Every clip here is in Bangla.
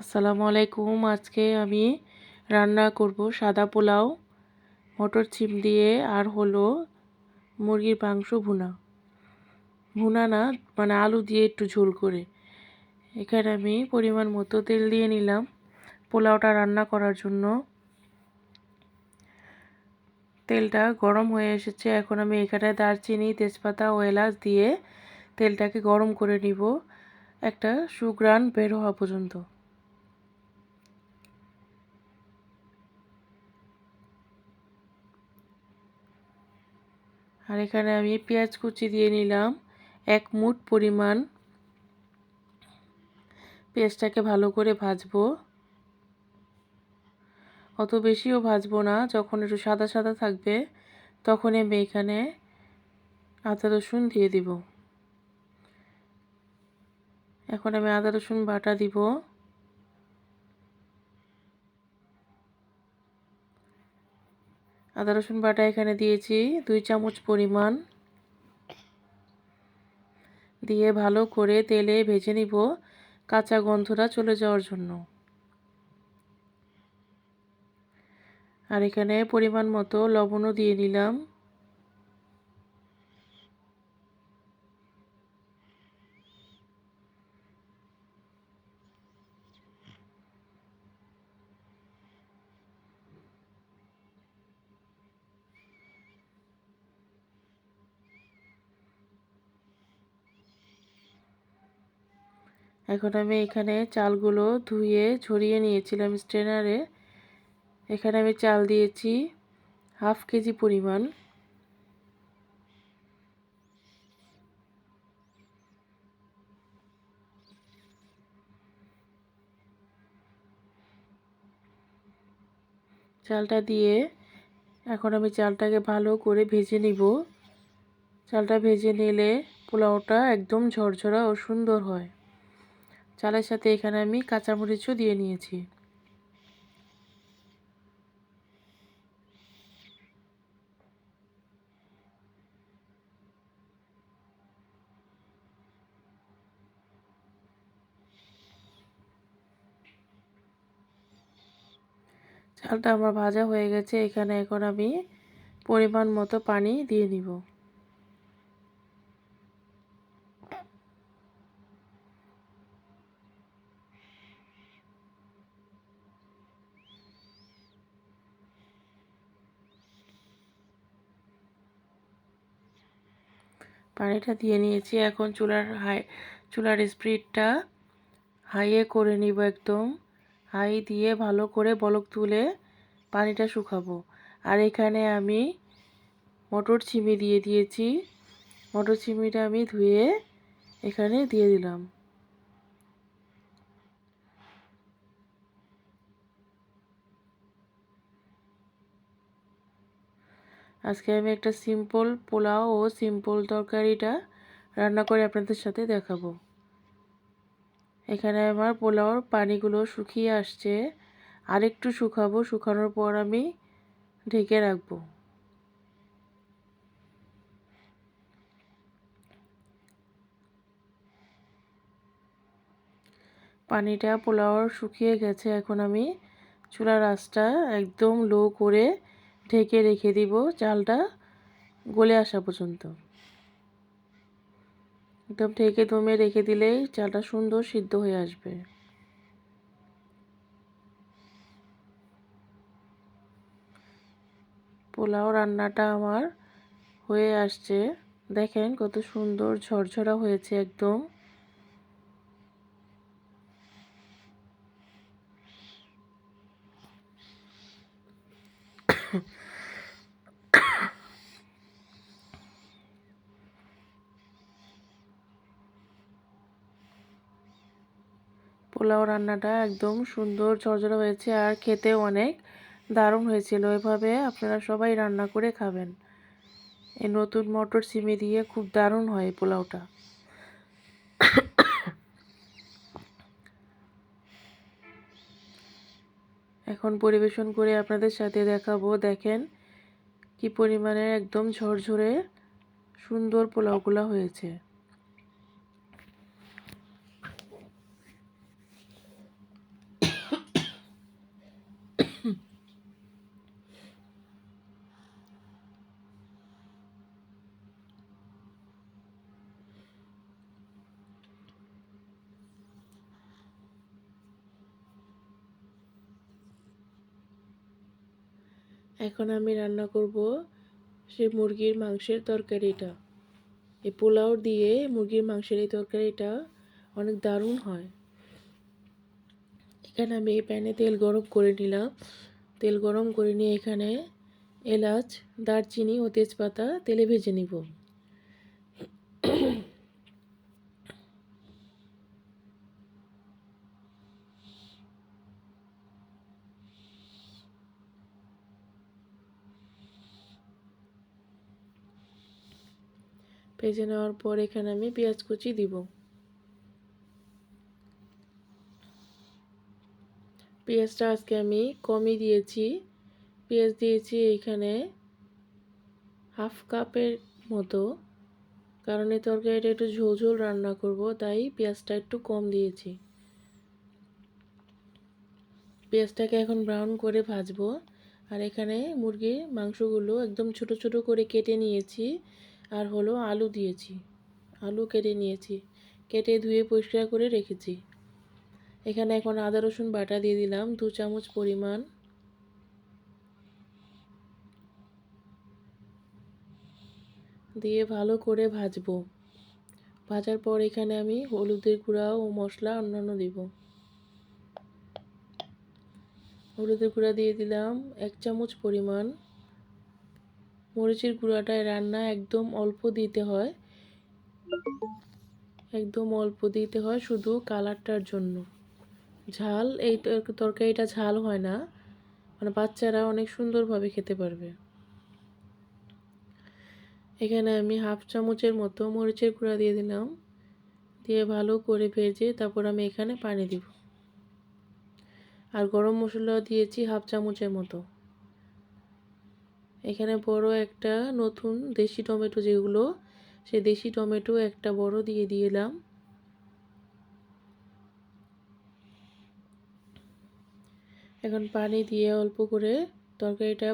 আসসালামু আলাইকুম। আজকে আমি রান্না করব সাদা পোলাও, মটর ছিম দিয়ে, আর হলো মুরগির মাংস ভুনা। ভুনা না মানে আলু দিয়ে একটু ঝোল করে। এখানে আমি পরিমাণ মতো তেল দিয়ে নিলাম পোলাওটা রান্না করার জন্য। তেলটা গরম হয়ে এসেছে, এখন আমি এখানে দারচিনি, তেজপাতা ও এলাচ দিয়ে তেলটাকে গরম করে নিব। একটা সুগ্রান বের হওয়া পর্যন্ত। আর এখানে আমি পেঁয়াজ কুচি দিয়ে নিলাম। এক মুঠ পরিমাণ পেঁয়াজটাকে ভালো করে ভাজবো। অত বেশিও ভাজবো না, যখন একটু সাদা সাদা থাকবে, তখন আমি এখানে আদা রসুন দিয়ে দিব। এখন আমি আদা রসুন বাটা দিব। আদা রসুন বাটা এখানে দিয়েছি, দুই চামচ পরিমাণ। দিয়ে ভালো করে তেলে ভেজে নিব, কাঁচা গন্ধটা চলে যাওয়ার জন্য। আর এখানে পরিমাণ মতো লবণও দিয়ে নিলাম। এখন আমি এখানে চালগুলো ধুয়ে ছড়িয়ে নিয়েছিলাম স্ট্রেনারে। এখানে আমি চাল দিয়েছি হাফ কেজি পরিমাণ। চালটা দিয়ে এখন আমি চালটাকে ভালো করে ভেজে নিব। চালটা ভেজে নিলে পোলাওটা একদম ঝরঝরা ও সুন্দর হয়। চালের সাথে এখানে আমি কাঁচামরিচও দিয়ে নিয়েছি। চালটা আমার ভাজা হয়ে গেছে, এখানে এখন আমি পরিমাণ মতো পানি দিয়ে নিব। পানিটা দিয়ে নিয়েছি। এখন চুলার হাই, চুলার স্পিডটা হাইয়ে করে নিব একদম। হাই দিয়ে ভালো করে বলক তুলে পানিটা শুকাবো। আর এখানে আমি মটর ছিমি দিয়ে দিয়েছি। মটর ছিমিটা আমি ধুয়ে এখানে দিয়ে দিলাম। আজকে আমি একটা সিম্পল পোলাও ও সিম্পল তরকারিটা রান্না করে আপনাদের সাথে দেখাবো। এখানে আমার পোলাওর পানিগুলো শুকিয়ে আসছে। আরেকটু শুকাবো, শুকানোর পর আমি ঢেকে রাখব। পানিটা পোলাওর শুকিয়ে গেছে। এখন আমি চুলার আঁচটা একদম লো করে ঢেকে রেখে দিব চালটা গলে আসা পর্যন্ত। একদম ঢেকে দমে রেখে দিলেই চালটা সুন্দর সিদ্ধ হয়ে আসবে। পোলাও রান্নাটা আমার হয়ে আসছে। দেখেন কত সুন্দর ঝরঝরা হয়েছে একদম। পোলাও রান্নাটা একদম সুন্দর ঝরঝরা হয়েছে আর খেতেও অনেক দারুণ হয়েছিল। এভাবে আপনারা সবাই রান্না করে খাবেন। এই নতুন মটর সিমি দিয়ে খুব দারুণ হয় পোলাওটা। এখন পরিবেশন করে আপনাদের সাথে দেখাবো। দেখেন কি পরিমাণে একদম ঝরঝরে সুন্দর পোলাওগুলো হয়েছে। এখন আমি রান্না করব সে মুরগির মাংসের তরকারিটা। এই পোলাও দিয়ে মুরগির মাংসের এই তরকারিটা অনেক দারুণ হয়। এখানে আমি এই প্যানে তেল গরম করে নিলাম। তেল গরম করে নিয়ে এখানে এলাচ, দারচিনি ও তেজপাতা তেলে ভেজে নিব। ভেজে নেওয়ার পর এখানে আমি পেঁয়াজ কুচি দিব। পেঁয়াজটা আজকে আমি কমই দিয়েছি। পেঁয়াজ দিয়েছি এখানে হাফ কাপের মতো। কারণ এই তরকারিটা একটু ঝোল ঝোল রান্না করব, তাই পেঁয়াজটা একটু কম দিয়েছি। পেঁয়াজটাকে এখন ব্রাউন করে ভাজবো। আর এখানে মুরগির মাংসগুলো একদম ছোট ছোট করে কেটে নিয়েছি। আর হলো আলু দিয়েছি। আলু কেটে নিয়েছি। কেটে ধুয়ে পরিষ্কার করে রেখেছি। এখানে এখন আদা, রসুন বাটা দিয়ে দিলাম। দু চামচ পরিমাণ দিয়ে ভালো করে ভাজবো। ভাজার পর এখানে আমি হলুদের গুঁড়া ও মশলা অন্যান্য দেব। হলুদের গুঁড়া দিয়ে দিলাম এক চামচ পরিমাণ মরিচের গুঁড়াটায় রান্না একদম অল্প দিতে হয়। একদম অল্প দিতে হয় শুধু কালারটার জন্য। ঝাল, এই তরকারিটা ঝাল হয় না। মানে বাচ্চারা অনেক সুন্দরভাবে খেতে পারবে। এখানে আমি হাফ চামচের মতো মরিচের গুঁড়া দিয়ে দিলাম। দিয়ে ভালো করে ভেজে তারপর আমি এখানে পানি দিব। আর গরম মশলা দিয়েছি হাফ চামচের মতো। এখানে বড় একটা নতুন দেশি টমেটো যেগুলো সেই দেশি টমেটো একটা বড় দিয়ে দিলাম। এখন পানি দিয়ে অল্প করে তরকারিটা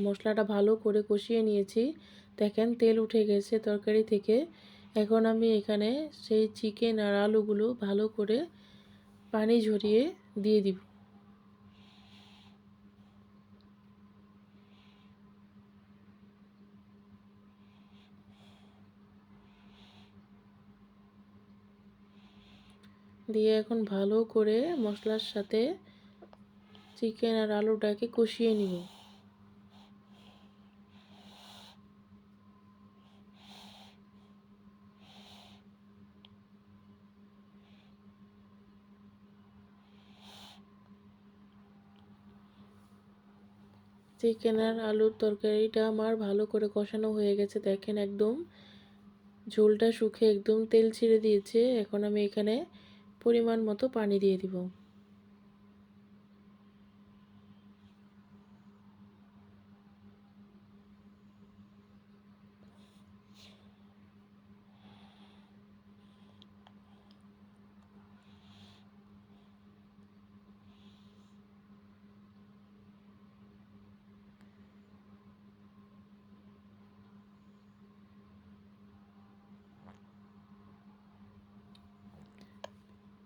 মশলাটা ভালো করে কষিয়ে নিয়েছি। দেখেন তেল উঠে গেছে তরকারি থেকে। এখন আমি এখানে সেই চিকেন আর আলুগুলো ভালো করে পানি ঝরিয়ে দিয়ে দিব। দিয়ে এখন ভালো করে মশলার সাথে চিকেন আর আলুটাকে কষিয়ে নিব। চিকেন আর আলুর তরকারিটা আমার ভালো করে কষানো হয়ে গেছে, দেখেন একদম ঝোলটা শুকে একদম তেল ছিঁড়ে দিয়েছে। এখন আমি এখানে পরিমাণ মতো পানি দিয়ে দিব।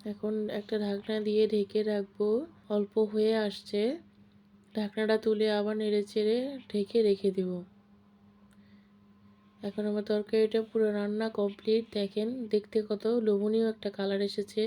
এখন একটা ঢাকনা দিয়ে ঢেকে রাখব। অল্প হয়ে আসছে। ঢাকনাটা তুলে আবার নেড়ে চেড়ে ঢেকে রেখে দেব। এখন আমার তরকারিটা পুরো রান্না কমপ্লিট। দেখেন, দেখতে কত লোভনীয় একটা কালার এসেছে।